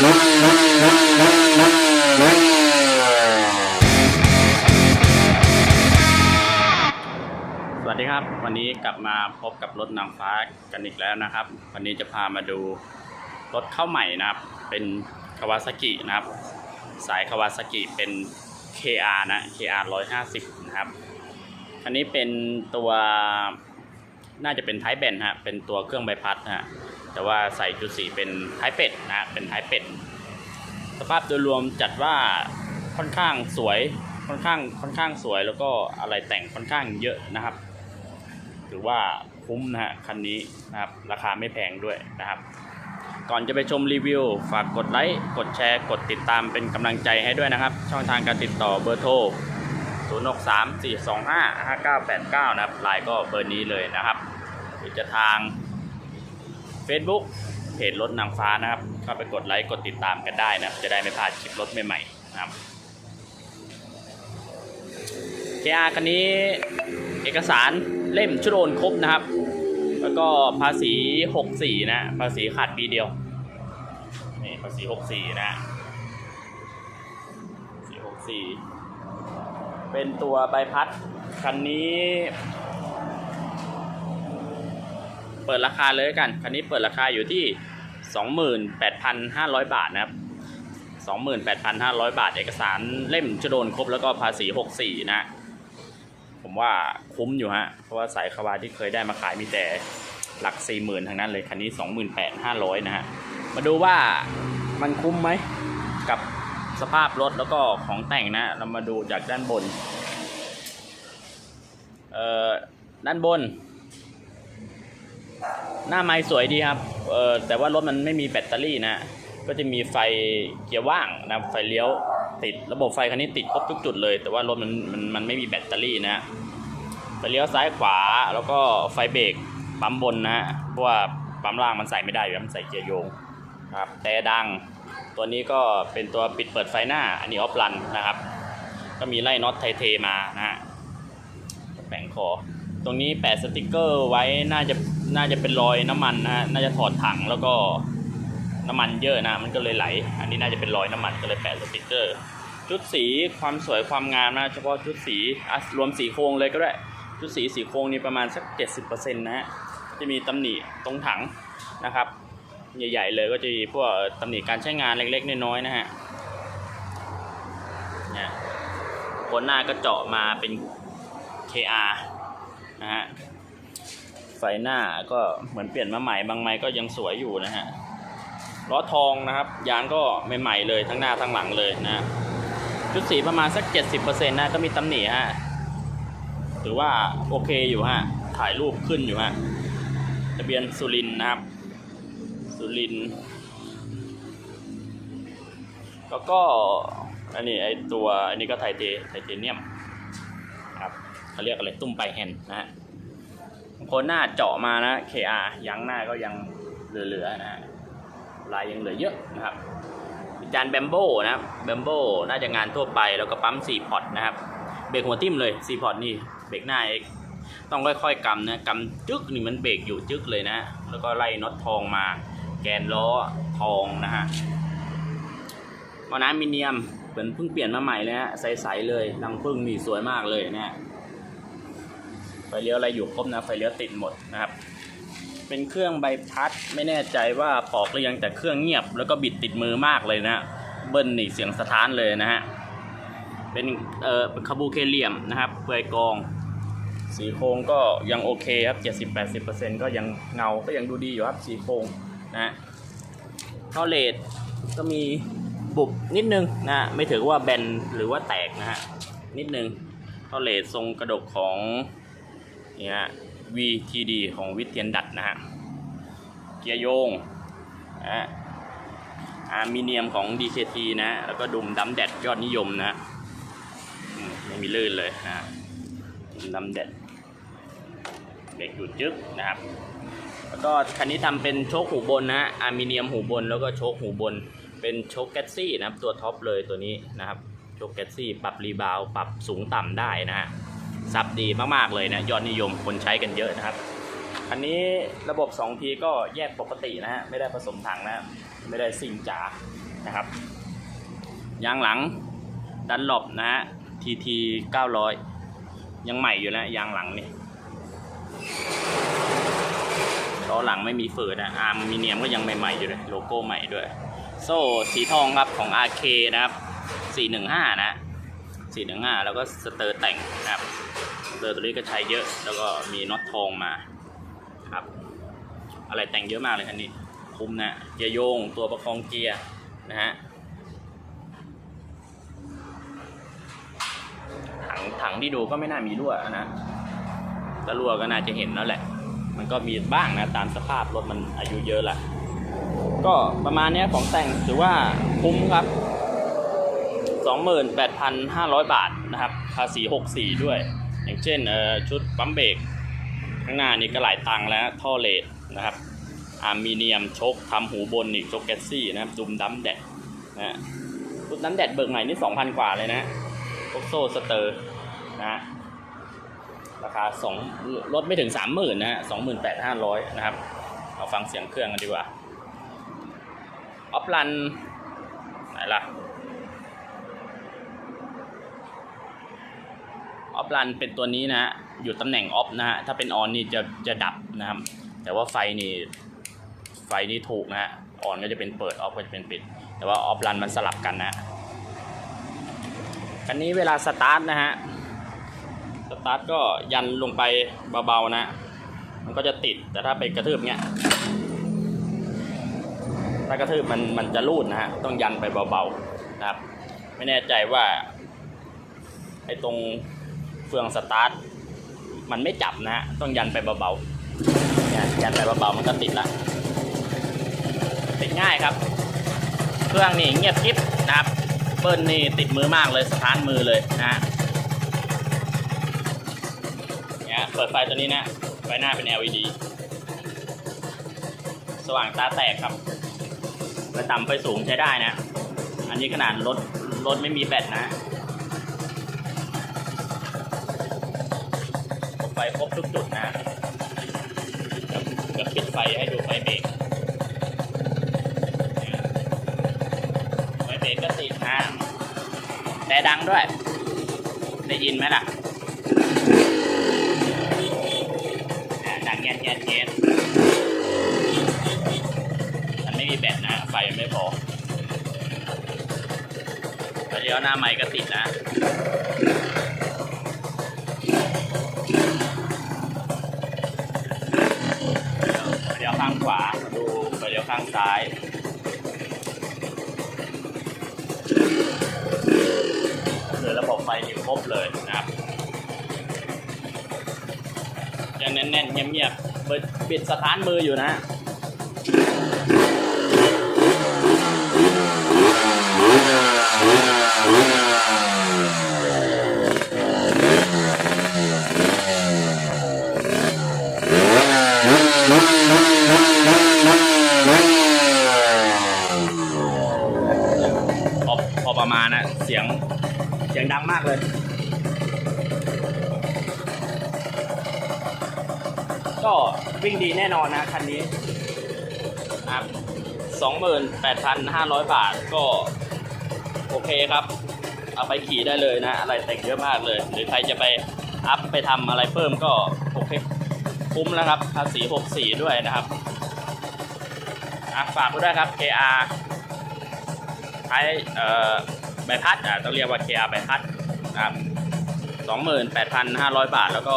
สวัสดีครับ วันนี้กลับมาพบกับรถนางฟ้ากันอีกแล้วนะครับ วันนี้จะพามาดูรถเข้าใหม่นะครับ เป็นคาวาซากินะครับ สายคาวาซากิเป็น KR นะ KR 150 นะครับ อันนี้เป็นตัว น่าจะเป็นไทป์เบนฮะเป็นตัวเครื่องใบพัดนะฮะแต่ว่าใส่จุดสีเป็นไทป์เป็ดนะฮะเป็นไทป์เป็ด สภาพโดยรวมจัดว่าค่อนข้างสวยค่อนข้างค่อนข้างสวยแล้วก็อะไรแต่งค่อนข้างเยอะนะครับถือว่าคุ้มนะฮะคันนี้นะครับราคาไม่แพงด้วยนะครับ ก่อนจะไปชมรีวิว ฝากกดไลค์กดแชร์ กดติดตามเป็นกำลังใจให้ด้วยนะครับ ช่องทางการติดต่อเบอร์โทร0 6 3 4 2 5 5 9 8 9 นะครับไลน์ก็เบอร์นี้เลยนะครับ หรือจะทาง Facebook เพจรถนางฟ้านะครับเข้าไปกดไลค์กดติดตามกันได้นะครับ จะได้ไม่พลาดคลิปรถใหม่ๆนะครับ KR คันนี้เอกสารเล่มชุดโอนครบนะครับ แล้วก็ภาษี 64 นะ ภาษีขาดปีเดียว นี่ภาษี 64 นะภาษี64 เป็นตัวใบพัด คันนี้ ปิดราคาเลยกัน คันนี้เปิดราคาอยู่ที่ 28,500 บาทนะครับ 28,500 บาท เอกสารเล่มจะโดนครบแล้วก็ภาษี 64 นะ ผมว่าคุ้มอยู่ฮะ เพราะว่าสายคาวาที่เคยได้มาขายมีแต่หลัก 40,000ทั้งนั้นเลย คันนี้ 28,500 นะฮะ มาดูว่ามันคุ้มไหมกับสภาพรถแล้วก็ของแต่งนะ เรามาดูจากด้านบน เอ่อ ด้านบน หน้าไม้สวยดีครับเออแต่ว่ารถมันไม่มีแบตเตอรี่นะ ก็จะมีไฟเกียร์ว่างนะไฟเลี้ยวติดระบบไฟคันนี้ติดครบทุกจุดเลย แต่ว่ารถมันมันมันไม่มีแบตเตอรี่นะไฟเลี้ยวซ้ายขวาแล้วก็ไฟเบรกปั๊มบนนะเพราะว่าปั๊มล่างมันใส่ไม่ได้อยู่แล้วมันใส่เกียร์โยงครับแต่ดังตัวนี้ก็เป็นตัวปิดเปิดไฟหน้าอันนี้ออฟรันนะครับ ก็มีไล่น็อตไทเทมานะฮะแผงคอตรงนี้แปะสติกเกอร์ไว้น่าจะ น่าจะเป็นรอยน้ำมันนะฮะน่าจะถอดถังแล้วก็น้ำมันเยอะนะ มันก็เลยไหล อันนี้น่าจะเป็นรอยน้ำมันก็เลยแปะสติกเกอร์ ชุดสีความสวยความงามนะ เฉพาะชุดสีรวมสีโครงเลยก็ได้ ชุดสีสีโครงนี่ประมาณสัก 70%นะฮะ จะมีตำหนิตรงถังนะครับ ใหญ่ ๆ เลยก็จะมีพวกตำหนิการใช้งานเล็กๆ น้อยๆนะฮะเนี่ยคนหน้าก็เจาะมาเป็น KR นะฮะ ไฟหน้าก็เหมือนเปลี่ยนมาใหม่บางไม้ก็ยังสวยอยู่นะฮะล้อทองนะครับ ยางก็ใหม่ๆเลยทั้งหน้าทั้งหลังเลยนะชุดสีประมาณสัก 70%นะก็มีตำหนิฮะถือว่าโอเคอยู่ฮะถ่ายรูปขึ้นอยู่ฮะทะเบียนสุรินนะครับ สุรินแล้วก็อันนี้ไอตัวอันนี้ก็ไทเทไทเทเนียมครับเขาเรียกอะไรตุ้มไปแฮนนะฮะ คนหน้าเจาะมานะ KR ยังหน้าก็ยังเหลือๆนะลายยังเหลือเยอะนะครับจานแบมโบนะครับแบมโบน่าจะงานทั่วไปแล้วก็ปั๊ม4พอร์ตนะครับ เบรกหัวทิ่มเลย4พอร์ตนี่เบรกหน้าเอกต้องค่อยๆกำนะกำจึ๊กนี่มันเบรกอยู่จึ๊กเลยนะ แล้วก็ไล่น็อตทองมา แกนล้อทองนะฮะมอน้ำมิเนียมเหมือนเพิ่งเปลี่ยนมาใหม่เลยฮะใสๆเลยรังพึ่งนี่สวยมากเลยนะฮะ ไฟเลี้ยวอะไรอยู่ครบนะไฟเลี้ยวติดหมดนะครับเป็นเครื่องใบพัดไม่แน่ใจว่าปอกหรือยังแต่เครื่องเงียบ แล้วก็บิดติดมือมากเลยนะเบิ้ลนี่เสียงสะท้านเลยนะฮะเป็นเอ่อคาบูเคเลียมนะครับเปลือยกอง สีโครงก็ยังโอเคครับ 70-80%ก็ยังเงาก็ยังดูดีอยู่ครับสีโครงนะฮะท่อเลดก็มีบุบนิดนึงนะฮะไม่ถือว่าแบนหรือว่าแตกนะฮะนิดนึงท่อเลดทรงกระดกของ นี่ฮะ VTD ของวิเทียนดัดนะฮะ เกียร์โยงนะฮะอาร์มิเนียมของ DKT นะฮะแล้วก็ดุมดัมแดดยอดนิยมนะฮะไม่มีลื่นเลยนะฮะดุมดัมแดดเบรกดูดจึ๊กนะครับ แล้วก็คันนี้ทำเป็นโชคหูบนนะฮะอาร์มิเนียมหูบนแล้วก็โชคหูบน เป็นโชคแกตซี่นะครับ ตัวท็อปเลยตัวนี้นะครับ โชคแกตซี่ปรับรีบาว ปรับสูงต่ำได้นะฮะ ซับดีมากๆเลยนะยอดนิยมคนใช้กันเยอะนะครับอันนี้ระบบ 2P ก็แยกปกตินะฮะไม่ได้ผสมถังนะไม่ได้ซิงจ๋านะครับยางหลังดันหลบนะฮะทีทีเก้าร้อยยังใหม่อยู่นะยางหลังนี่ล้อหลังไม่มีฝืดนะอาร์มมีเนียมก็ยังใหม่ๆอยู่เลยโลโก้ใหม่ด้วย โซ่สีทองครับของ RK นะครับ 415 นะ 415แล้วก็สเตอร์แต่งนะครับสเตอร์ตัวนี้ก็ใช้เยอะ แล้วก็มีน็อตทองมาครับ อะไรแต่งเยอะมากเลยคันนี้คุ้มนะเกียร์โยงตัวประคองเกียร์นะฮะถังถังที่ดูก็ไม่น่ามีรั่วนะถ้ารั่วก็น่าจะเห็นแล้วแหละ มันก็มีบ้างนะตามสภาพรถมันอายุเยอะละก็ประมาณนี้ของแต่งถือว่าคุ้มครับ 28,500 บาทนะครับภาษี 64 ด้วย อย่างเช่นชุดปั๊มเบรกข้างหน้านี่ก็หลายตังค์แล้วท่อเลดนะครับอาร์มิเนียมชกทำหูบนอีกชกแกสซี่นะครับดุมดัมแดดนะฮะชุดดัมแดดเบิกใหม่นี่ 2,000 กว่าเลยนะพวกโซ่สเตอร์นะฮะราคา2ลดไม่ถึง 30,000นะฮะ28,500 นะครับ เอาฟังเสียงเครื่องกันดีกว่า ออฟลันไหนล่ะ ออฟลันเป็นตัวนี้นะฮะอยู่ตำแหน่งออฟนะฮะถ้าเป็นออนนี่จะจะดับนะครับ แต่ว่าไฟนี่ไฟนี่ถูกนะฮะออนก็จะเป็นเปิดออฟก็จะเป็นปิด แต่ว่าออฟลันมันสลับกันนะฮะคันนี้เวลาสตาร์ทนะฮะสตาร์ทก็ยันลงไปเบาๆนะ มันก็จะติดแต่ถ้าไปกระทืบเงี้ยถ้ากระทืบมันมันจะรูดนะฮะต้องยันไปเบาๆนะครับ ไม่แน่ใจว่าไอ้ตรง เฟืองสตาร์ทมันไม่จับนะฮะต้องยันไปเบาๆยันไปเบาๆมันก็ติดละติดง่ายครับ เครื่องนี่เงียบกริบนะครับเบิ้ลนี่ติดมือมากเลยสตาร์ทมือเลยนะฮะเนี่ยเปิดไฟตัวนี้นะไฟหน้าเป็น LED สว่างตาแตกครับไฟต่ำไฟสูงใช้ได้นะ อันนี้ขนาดรถรถไม่มีแบตนะ ฟครบทุกจุดนะจะปิดไฟให้ดูไฟเบรกไฟเบรกก็ติดนะแต่ดังด้วย ได้ยินไหมล่ะดังแง่แง่แง่มันไม่มีแบตนะ ไฟมันไม่พอเดี๋ยวหน้าไม้ก็ติดนะ เดี๋ยว ข้างขวา ดูไปเดี๋ยวข้างซ้าย คือระบบไฟนี่ครบเลยนะครับยังแน่นๆเงียบๆเปิดปิดสถานมืออยู่นะ พอพอประมาณนะเสียงเสียงดังมากเลย ก็วิ่งดีแน่นอนนะคันนี้ครับสองหมื่นแปดพันห้าร้อยบาทก็โอเคครับ เอาไปขี่ได้เลยนะ อะไรแต่งเยอะมากเลย หรือใครจะไปอัพไปทำอะไรเพิ่มก็โอเคคุ้มแล้วครับภาษี64 ด้วยนะครับ อะฝากไว้ด้วยครับ KR ใช้เอ่อใบพัดอะต้องเรียกว่า KR ใบพัดครับ28,500 บาท แล้วก็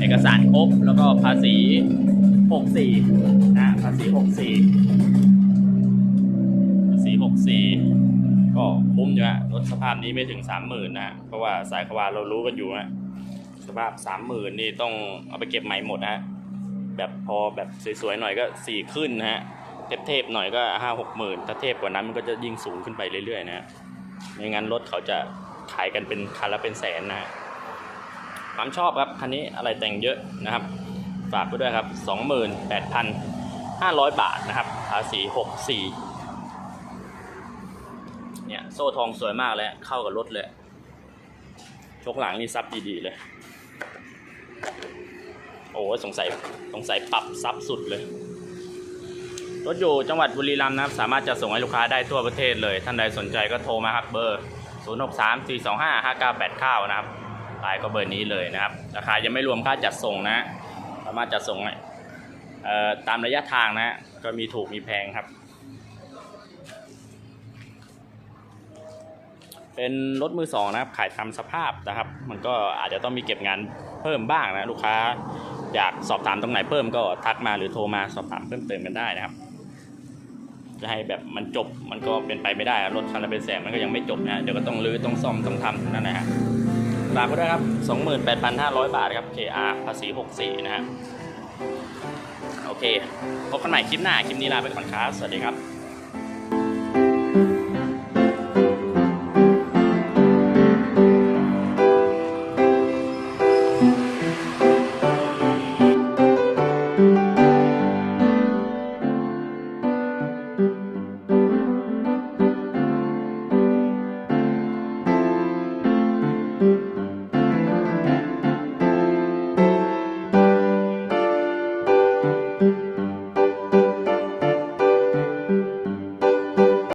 เอกสารครบ แล้วก็ภาษี 64 นะ ภาษี 64 ภาษี 64 ก็คุ้มอยู่ฮะรถสภาพนี้ไม่ถึง 30,000นะ เพราะว่าสายขวาเรารู้กันอยู่นะสภาพ 30,000 นี่ต้องเอาไปเก็บใหม่หมดนะฮะ แบบพอแบบสวยๆหน่อยก็4ขึ้นนะฮะเทพๆหน่อยก็ห้าหกหมื่นถ้าเทพกว่านั้นมันก็จะยิ่งสูงขึ้นไปเรื่อยๆนะไม่งั้นรถเขาจะขายกันเป็นคันละเป็นแสนนะฮะความชอบครับคันนี้อะไรแต่งเยอะนะครับฝากไปด้วยครับ 28,500 บาทนะครับภาษี64เนี่ยโซ่ทองสวยมากเลยเข้ากับรถเลยชกหลังนี่ซับดีๆเลย โอ้สงสัยสงสัยปรับซับสุดเลย รถอยู่จังหวัดบุรีรัมย์นะครับ สามารถจะส่งให้ลูกค้าได้ทั่วประเทศเลย ท่านใดสนใจก็โทรมาครับเบอร์ 0 6 3 4 2 5 5 9 8 9 นะครับลน์ก็เบอร์นี้เลยนะครับ ราคายังไม่รวมค่าจัดส่งนะ สามารถจัดส่งตามระยะทางนะ ก็มีถูกมีแพงครับ เป็นรถมือสองนะครับ ขายทำสภาพนะครับ มันก็อาจจะต้องมีเก็บงานเพิ่มบ้างนะ ลูกค้า อยากสอบถามตรงไหนเพิ่มก็ทักมาหรือโทรมาสอบถามเพิ่มเติมกันได้นะครับ จะให้แบบมันจบมันก็เป็นไปไม่ได้รถคันละเป็นแสนมันก็ยังไม่จบนะเดี๋ยวก็ต้องรื้อต้องซ่อมต้องทำนั่นแหละฮะฝากไว้ด้วยครับ 28,500 บาทครับ KR ภาษี 64 นะฮะโอเค พบกันใหม่คลิปหน้า คลิปนี้ลาไปก่อนครับ สวัสดีครับ